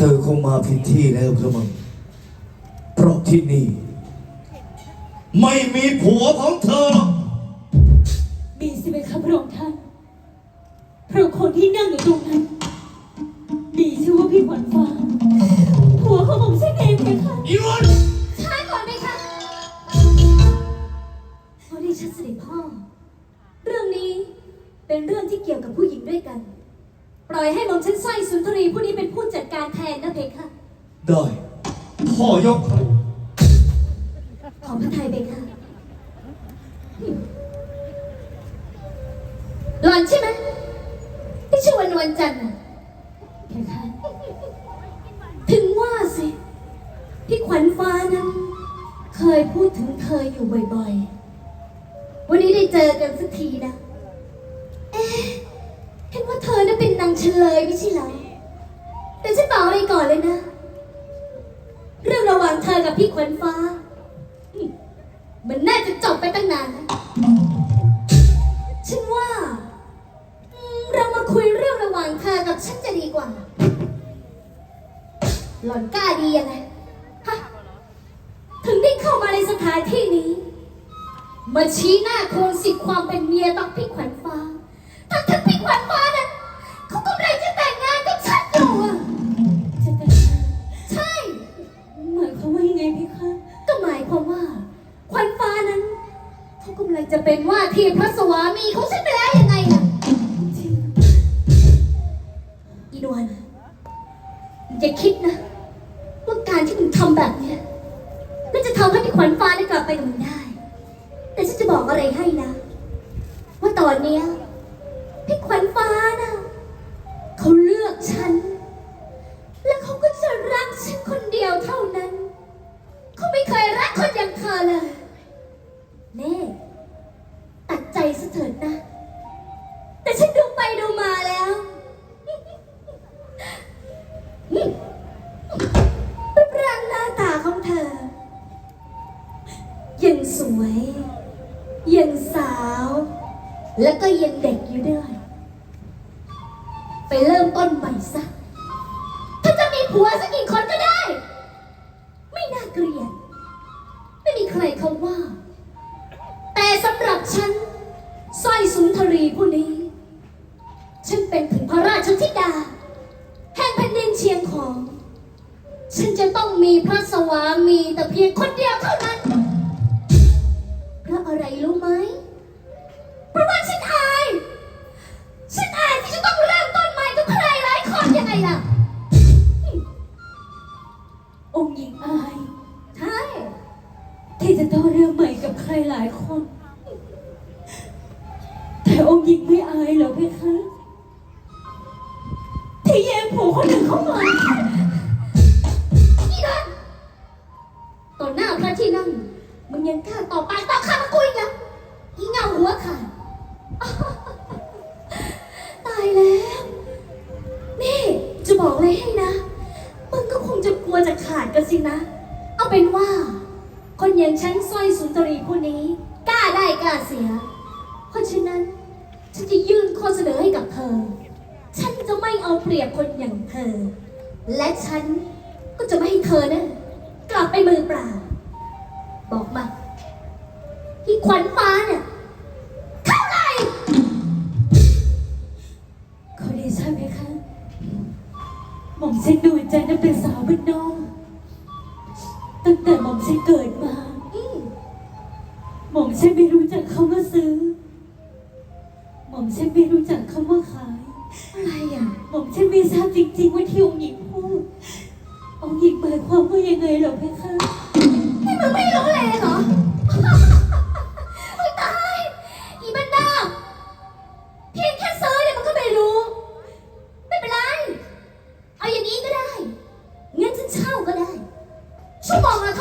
เธอคงมาผิดที่แล้วพระมังเพราะที่นี่ ไม่มีผัวของเธอหรอกมีสิไหมครับพระองค์ท่านเพราะคนที่นั่งอยู่ตรงนั้น มีชื่อว่าพี่ขวัญฟ้าผัวของผมใช่เองไหมคะอีวัน ปล่อยให้หม่อมฉันสร้อยสุนทรีผู้นี้เป็นผู้จัดการแทนนะเพคะได้พ่อยกให้ขอพระไทยเพคะหล่อนใช่ไหมที่ชื่อวันนวลจันทร์น่ะเพคะถึงว่าสิพี่ขวัญฟ้านั้น เคยพูดถึงเธออยู่บ่อยๆ วันนี้ได้เจอกันสักทีนะ นางเฉลยไม่ใช่เหรอ แต่ฉันบอกอะไรก่อนเลยนะ เรื่องระหว่างเธอกับพี่ขวัญฟ้า มันน่าจะจบไปตั้งนานแล้วฉันว่า เรามาคุยเรื่องระหว่างเธอกับฉันจะดีกว่า หล่อนกล้าดียังไงฮะถึงได้เข้ามาในสถานที่นี้ มาชี้หน้าโครงสิทธิ์ความเป็นเมียต้องพี่ขวัญฟ้าทั้งที่พี่ จะเป็นว่าที่พระสวามีของฉันไปแล้วยังไงล่ะอีนวลอย่าคิดนะว่าการที่มึงทำแบบเนี้ยมันจะทำให้พี่ขวัญฟ้าได้กลับไปกับมึงได้ แต่ฉันจะบอกอะไรให้นะว่าตอนเนี้ยพี่ขวัญฟ้านะเขาเลือกฉัน แล้วก็ยังเด็กอยู่ด้วย ไปเริ่มต้นใหม่ซะ ถ้าจะมีผัวสักกี่คนก็ได้ ไม่น่าเกลียด ไม่มีใครเขาว่า แต่สำหรับฉันสร้อยสุนทรีผู้นี้ ฉันเป็นถึงพระราชธิดา แห่งแผ่นดินเชียงของ ฉันจะต้องมีพระสวามีแต่เพียงคนเดียวเท่านั้น เพราะอะไรรู้ไหม ราะว่าฉันอาย ฉันอายที่จะต้องเริ่มต้นใหม่กับใครหลายคนยังไงล่ะ องค์หญิงอาย ใช่ ที่จะต้องเริ่มใหม่กับใครหลายคน แต่องค์หญิงไม่อายเหรอเพคะที่แย่งผัวคนหนึ่งเข้ามาอีนั่นต่อหน้าพระที่นั่งมึงยังกล้าต่อปากต่อคำกับกูอีกเหรออีเงาหัวขาด ตายแล้ว นี่ จะบอกเลยให้นะ มึงก็คงจะกลัวจะ ขาดกันสินะ เอาเป็นว่า คนอย่างฉันสร้อยสุนทรีผู้นี้ กล้าได้กล้าเสีย เพราะฉะนั้น ฉันจะยื่นข้อเสนอให้กับเธอ ฉันจะไม่เอาเปรียบคนอย่างเธอ และฉันก็จะไม่ให้เธอนะกลับไปมือเปล่า บอกมาที่ขวัญฟ้าเนี่ยเท่าไหร่ขอเดชะเพคะ หม่อมเช่นดูใจนั้นเป็นสาวบ้านนอก ตั้งแต่หม่อมเช่นเกิดมาอืมหม่อมเช่นไม่รู้จักคำว่าซื้อ หม่อมเช่นไม่รู้จักคำว่าขาย อะไรอะ หม่อมเช่นไม่ทราบจริงๆว่าที่องค์หญิงพูด องค์หญิงหมายความว่ายังไงเหรอเพคะ ชั่วโ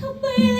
他被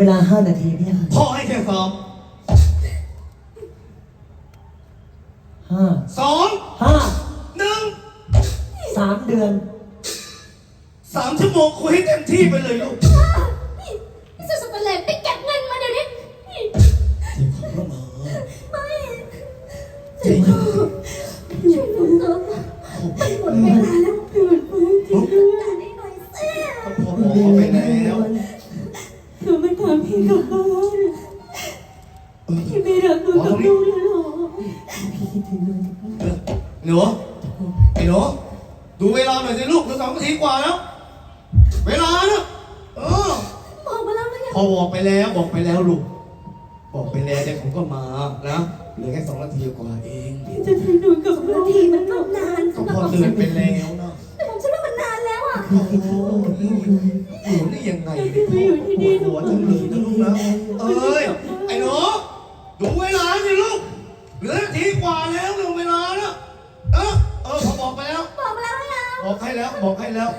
เวลาห้านาทีเนี่ยค่ะพ่อให้แค่สามห้าสองห้าหนึ่งสามเดือน สามชั่วโมงคุยให้เต็มที่ไปเลยลูก ลับบ้านพี่ไม่รักหนูกับลูกแล้วเหรอพี่คิดถึงเลยหนูไอ้หนูดูเวลาหน่อยสิลูกเหลือสองนาทีกว่าแล้ว เวลาเนอะเออบอกมาแล้วนะพอบอกไปแล้วบอกไปแล้วลูก บอกไปแล้วเดี๋ยวผมก็มานะเหลือแค่สองนาทีกว่าเองพี่จะทิ้งหนูกับลูบางกทีมันก็นานก็พอเตือนไปแล้วานแล้วอะพี่คิดถึงลูกกับลูกเลยหนูนี่ยังไงเนี่ยปวดหัวจังเลยนะลูกนะเอ้ยไอ้หนูดูเวลาสิลูกเหลือนาทีกว่าแล้วเรื่องเวลานะเออเออพอบอกไปแล้ว บอกมาแล้วนะบอกให้แล้วบอกให้แล้ว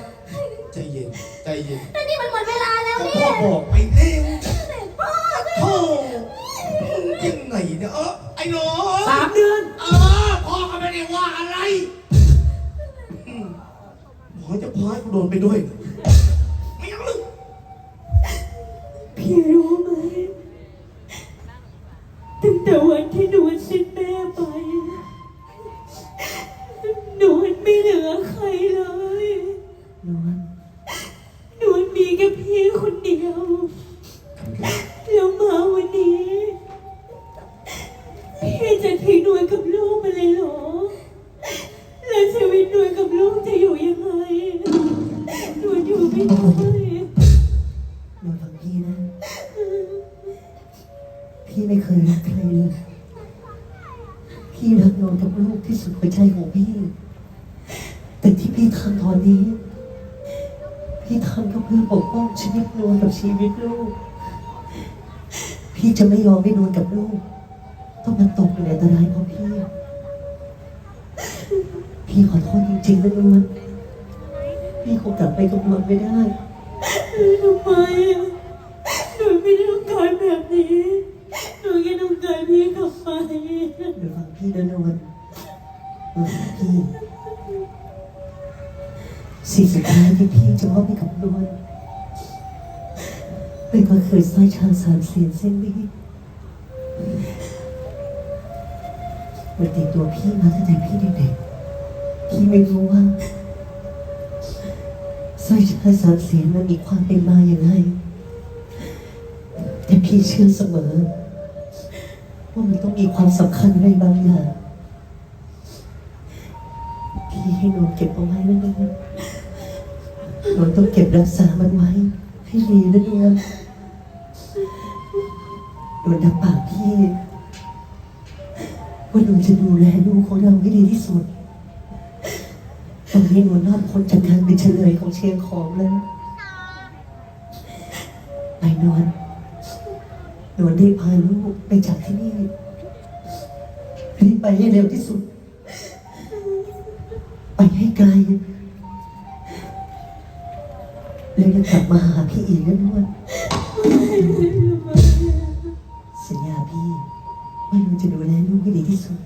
ใจเย็นใจเย็นแต่นี่มันหมดเวลาแล้วก็นี่พ่อบอกไปแล้วเสร็จพ่อโธ่ยังไงเนี่ยเออไอ้หนู สามเดือน เออพ่อก็ไม่ได้ว่าอะไรอืม พ่อจะพาให้กูโดนไปด้วย ไม่เอาลูกพี่รู้ อยู่ไม่ได้นวลฟังพี่นะ พี่ไม่เคยรักใครเลย พี่รักนวลกับลูกที่สุดหัวใจของพี่ แต่ที่พี่ทำตอนนี้ พี่ทำก็เพื่อปกป้องชีวิตนวลกับชีวิตลูก พี่จะไม่ยอมให้นวลกับลูก ต้องมาตกอยู่ในอันตรายเพราะพี่ พี่ขอโทษจริงๆนะนวล พี่คงกลับไปกับนวลไม่ได้ทำไมอะหนูไม่ได้ต้องการแบบนี้หนูแค่ต้องการพี่กลับไปเดี๋ยวฟังพี่นะนวลเออพี่สิ่งสุดท้ายที่พี่จะมอบให้กับนวลเป็นก็คือสร้อยชาญสามเสียนเส้นนี้มันติดตัวพี่มาตั้งแต่พี่เด็กๆพี่ไม่รู้ว่า สร้อยชาญสามเสียนมันมีความเป็นมาอย่างไรแต่พี่เชื่อเสมอ ว่ามันต้องมีความสำคัญอะไรบางอย่างพี่ให้นนท์เก็บเอาไว้นะนวลนนท์ต้องเก็บรักษามันไว้ ให้ดีนะนวลนวลรับปากพี่ว่าหนวลจะดูแลลูกของเราให้ดีที่สุด ตอนนี้นวลรอดพ้นจากการเป็นเฉลยของเชียงของแล้วไปนวลหนูรีบพาลูกไปจากที่นี่รีบไปให้เร็วที่สุด ไปให้ไกลแล้วจะกลับมาหาพี่อีกนะนวลสัญญาพี่ว่าหนูจะดูแลลูกให้ดีที่สุด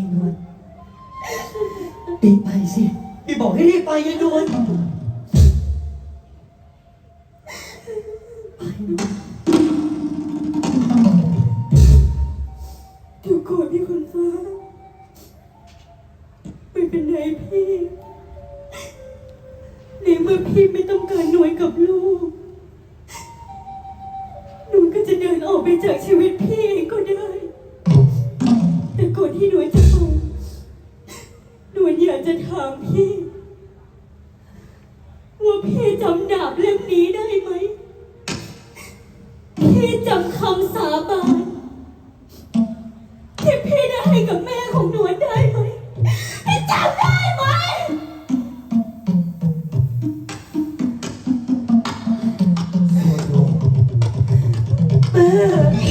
นี่นวลรีบไปสิ พี่บอกให้รีบไปยายนวล แม่